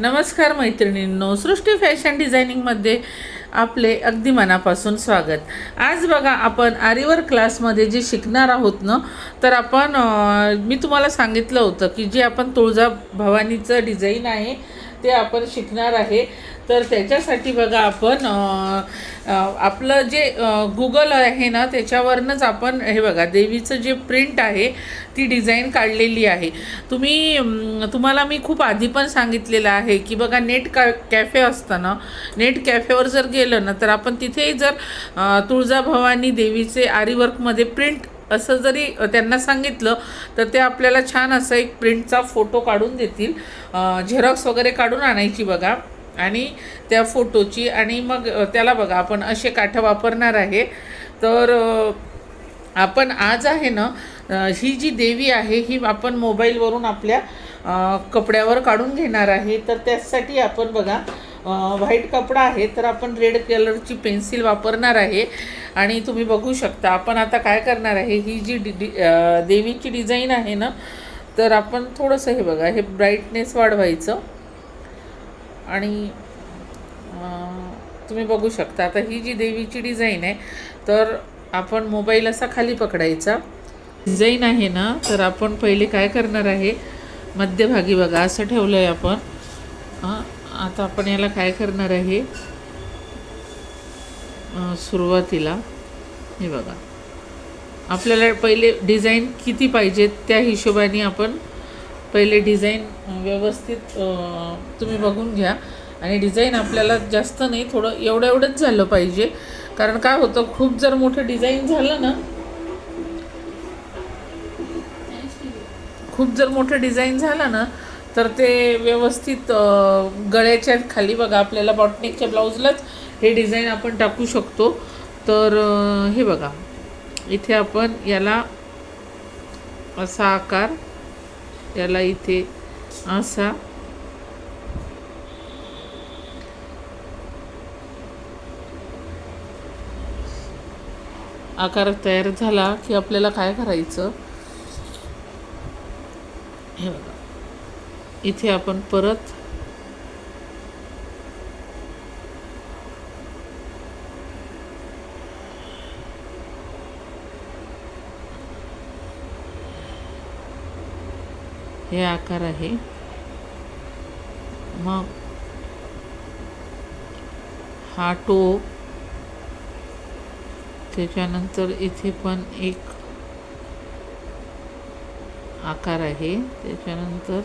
नमस्कार मैत्रिणींनो सृष्टी फॅशन डिझायनिंगमध्ये आपले अगदी मनापासून स्वागत. आज बघा आपण आरीवर क्लासमध्ये जे शिकणार आहोत ना तर आपण मी तुम्हाला सांगितलं होतं की जे आपण तुळजा भवानीचं डिझाईन आहे ते आपण शिकणार आहे. तर त्याच्यासाठी बघा आपण आपलं जे गुगल आहे ना त्याच्यावरनंच आपण हे बघा देवीचं जे प्रिंट आहे ती डिझाईन काढलेली आहे. तुम्ही तुम्हाला मी खूप आधी पण सांगितलेलं आहे की बघा नेट का कॅफे असतं ना नेट कॅफेवर जर गेलं ना तर आपण तिथेही जर तुळजाभवानी देवीचे आरीवर्कमध्ये प्रिंट असं जरी त्यांना सांगितलं तर ते आपल्याला छान असं एक प्रिंटचा फोटो काढून देतील. झेरॉक्स वगैरे काढून आणायची बघा. आणि त्या फोटोची आणि मग त्याला बघा आपण असे काठं वापरणार आहे. तर आपण आज आहे ना ही जी देवी आहे ही आपण मोबाईलवरून आपल्या कपड्यावर काढून घेणार आहे. तर त्यासाठी आपण बघा व्हाईट कपडा आहे तर आपण रेड कलरची पेन्सिल वापरणार आहे. आणि तुम्ही बघू शकता आपण आता काय करणार आहे ही जी डि डि देवीची डिझाईन आहे ना तर आपण थोडंसं हे बघा हे ब्राईटनेस वाढवायचं. आणि तुम्ही बघू शकता. आता ही जी देवीची डिझाईन आहे तर आपण मोबाईल असा खाली पकडायचा. डिझाईन आहे ना तर आपण पहिले काय करणार आहे मध्यभागी बघा असं ठेवलं आहे आपण आता आपण याला काय करणार आहे सुरुवातीला हे बघा. आपल्याला पहिले डिझाईन किती पाहिजेत त्या हिशोबाने आपण पहिले डिझाईन व्यवस्थित तुम्ही बघून घ्या. आणि डिझाईन आपल्याला जास्त नाही थोडं एवढं एवढंच झालं पाहिजे. कारण काय होतं खूप जर मोठं डिझाईन झालं ना खूप जर मोठं डिझाईन झालं ना तर ते व्यवस्थित गळ्याच्या खाली बघा आपल्याला बॉटनिकच्या ब्लाऊजलाच हे डिझाईन आपण टाकू शकतो. तर हे बघा इथे आपण याला असा आकार याला इथे असा. आकार तयार झाला की आपल्याला काय करायचं? हे बघा. इथे आपण परत हे आकार आहे. मग हा टोप त्याच्यानंतर इथे पण एक आकार आहे. त्याच्यानंतर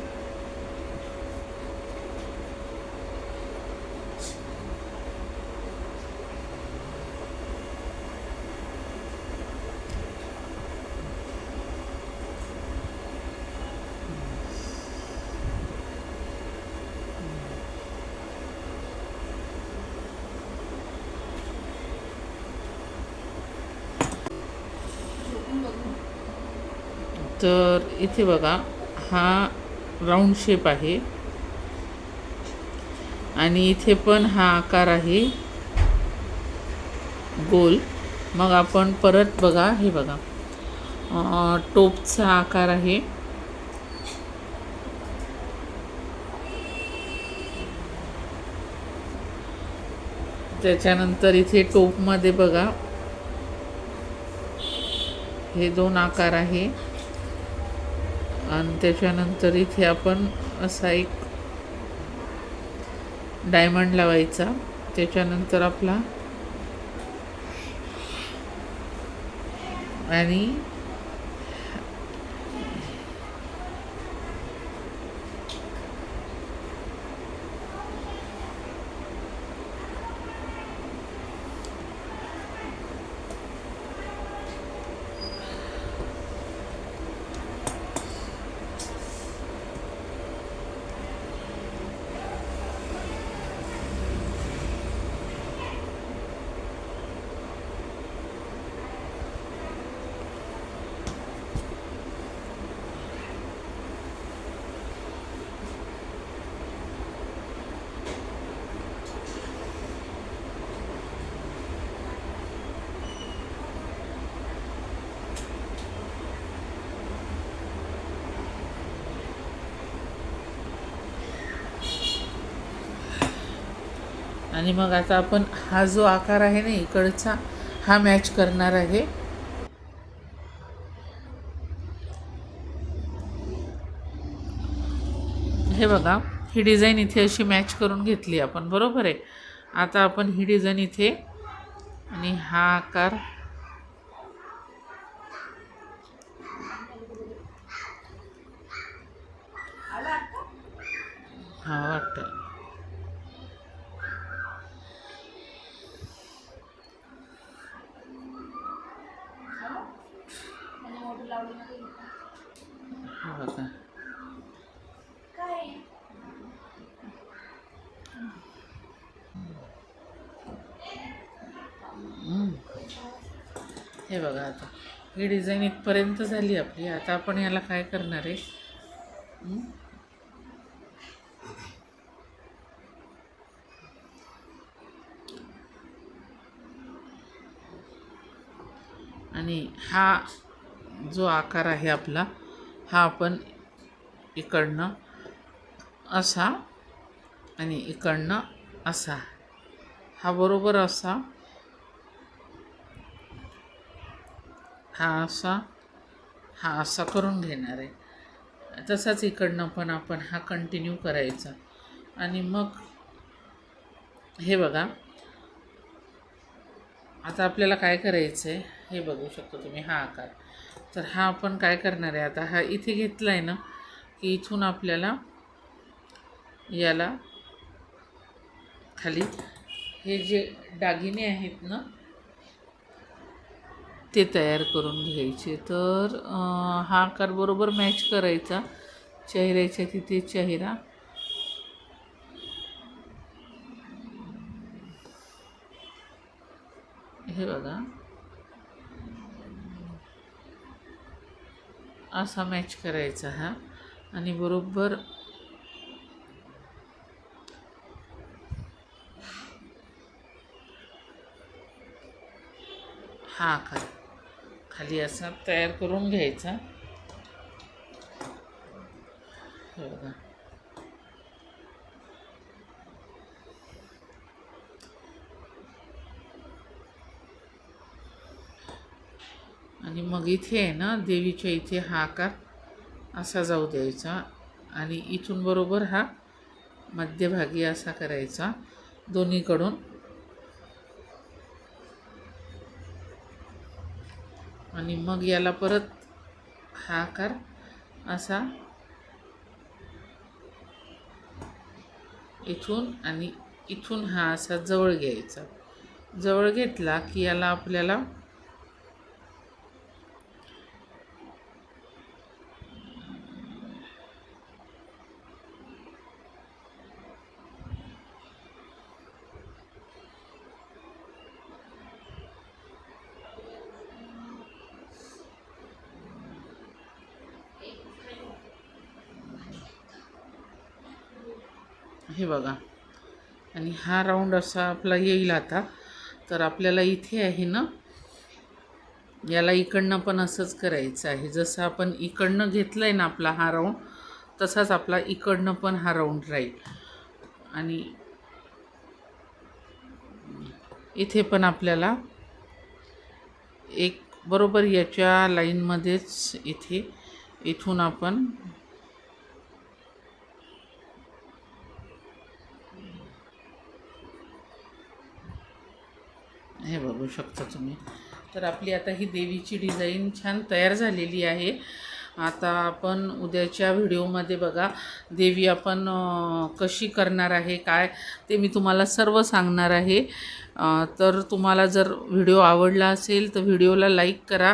तर इथे बघा हा राऊंड शेप आहे. आणि इथे पण हा आकार आहे. गोल. मग आपण परत बघा हे बघा. टोपचा आकार आहे. त्याच्यानंतर इथे टोपमध्ये बघा हे दोन आकार आहे. आणि त्याच्यानंतर इथे आपण असा एक डायमंड लावायचा. त्याच्यानंतर आपला आणि आणि मग आता आपण हा जो आकार आहे ना इकडचा हा मॅच करणार आहे. हे बघा ही डिझाईन इथे अशी मॅच करून घेतली आपण बरोबर आहे? आता आपण ही डिझाईन इथे आणि हा आकार. हा वाटतं हे बघा आता. ही डिझाईन इथपर्यंत झाली आपली. आता आपण याला काय करणार आहे? आणि हा जो आकार आहे आपला हा आपण इकडनं असा आणि इकडनं असा. हा बरोबर असा. हा असा हा असा करून घेणार आहे. तसाच इकडनं पण आपण हा कंटिन्यू करायचा. आणि मग हे बघा. आता आपल्याला काय करायचं आहे हे बघू शकतो तुम्ही हा आकार. तर हा आपण काय करणार आहे? आता हा इथे घेतला आहे ना की इथून आपल्याला याला खाली हे जे दागिने आहेत ना ते तयार करून घ्यायचे. तर हा आकार बरोबर मॅच करायचा. चेहऱ्याच्या तिथे चेहरा. हे बघा. असा मॅच करायचा हा. आणि बरोबर हा आकार. खाली असा तयार करून घ्यायचा. हे बघा. आणि मग इथे आहे ना देवीच्या इथे हा आकार असा जाऊ द्यायचा. आणि इथून बरोबर हा मध्यभागी असा करायचा. दोन्हीकडून आणि मग याला परत हा आकार असा. इथून आणि इथून हा असा जवळ घ्यायचा. जवळ घेतला की याला आपल्याला हे बघा. आणि हा राऊंड असा आपला येईल आता. तर आपल्याला इथे आहे ना याला इकडनं पण असंच करायचं आहे. जसं आपण इकडनं घेतलं आहे ना आपला हा राऊंड तसाच आपला इकडनं पण हा राऊंड राहील. आणि इथे पण आपल्याला एक बरोबर याच्या लाईनमध्येच इथे इथून आपण हे बघू शकता तुम्ही. तर आपली आता ही देवीची डिझाईन छान तयार झालेली आहे. आता आपण उद्याच्या व्हिडिओमध्ये बघा देवी आपण कशी करणार आहे काय ते मी तुम्हाला सर्व सांगणार आहे. तर तुम्हाला जर व्हिडिओ आवडला असेल तर व्हिडिओला लाईक करा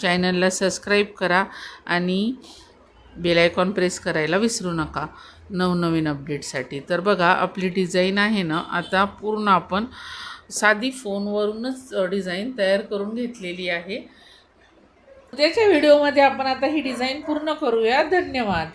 चॅनलला सबस्क्राईब करा आणि बेलायकॉन प्रेस करायला विसरू नका नवनवीन अपडेटसाठी. तर बघा आपली डिझाईन आहे ना आता पूर्ण आपण साधी फोनवरूनच डिझाईन तयार करून घेतलेली आहे. उद्याच्या व्हिडिओमध्ये आपण आता ही डिझाईन पूर्ण करूया. धन्यवाद.